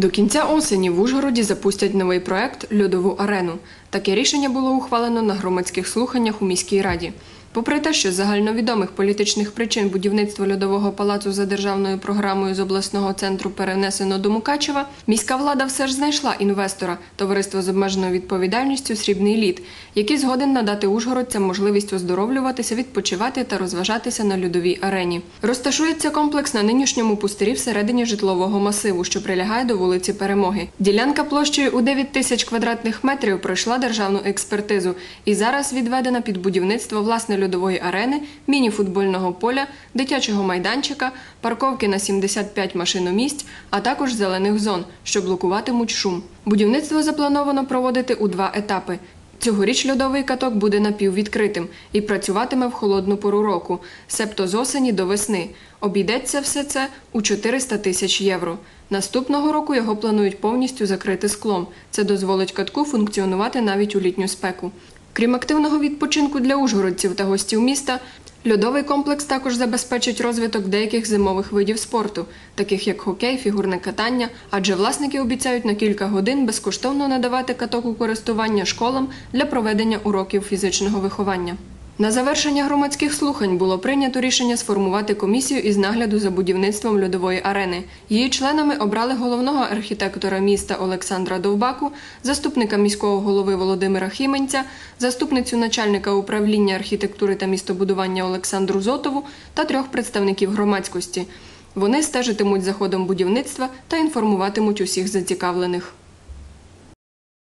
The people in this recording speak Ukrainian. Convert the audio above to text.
До кінця осені в Ужгороді запустять новий проект Льодову арену. Таке рішення було ухвалено на громадських слуханнях у міській раді. Попри те, що з загальновідомих політичних причин будівництво льодового палацу за державною програмою з обласного центру перенесено до Мукачева, міська влада все ж знайшла інвестора товариство з обмеженою відповідальністю Срібний лід, який згоден надати ужгородцям можливість оздоровлюватися, відпочивати та розважатися на льодовій арені. Розташується комплекс на нинішньому пустирі всередині житлового масиву, що прилягає до вулиці Перемоги. Ділянка площею у 9 тисяч квадратних метрів пройшла державну експертизу і зараз відведена під будівництво власне льодової арени, міні-футбольного поля, дитячого майданчика, парковки на 75 машиномісць, а також зелених зон, що блокуватимуть шум. Будівництво заплановано проводити у два етапи. Цьогоріч льодовий каток буде напіввідкритим і працюватиме в холодну пору року, себто з осені до весни. Обійдеться все це у 400 тисяч євро. Наступного року його планують повністю закрити склом. Це дозволить катку функціонувати навіть у літню спеку. Крім активного відпочинку для ужгородців та гостів міста, льодовий комплекс також забезпечить розвиток деяких зимових видів спорту, таких як хокей, фігурне катання, адже власники обіцяють на кілька годин безкоштовно надавати каток у користування школам для проведення уроків фізичного виховання. На завершення громадських слухань було прийнято рішення сформувати комісію із нагляду за будівництвом льодової арени. Її членами обрали головного архітектора міста Олександра Довбаку, заступника міського голови Володимира Хіменця, заступницю начальника управління архітектури та містобудування Олександру Зотову та трьох представників громадськості. Вони стежитимуть за ходом будівництва та інформуватимуть усіх зацікавлених.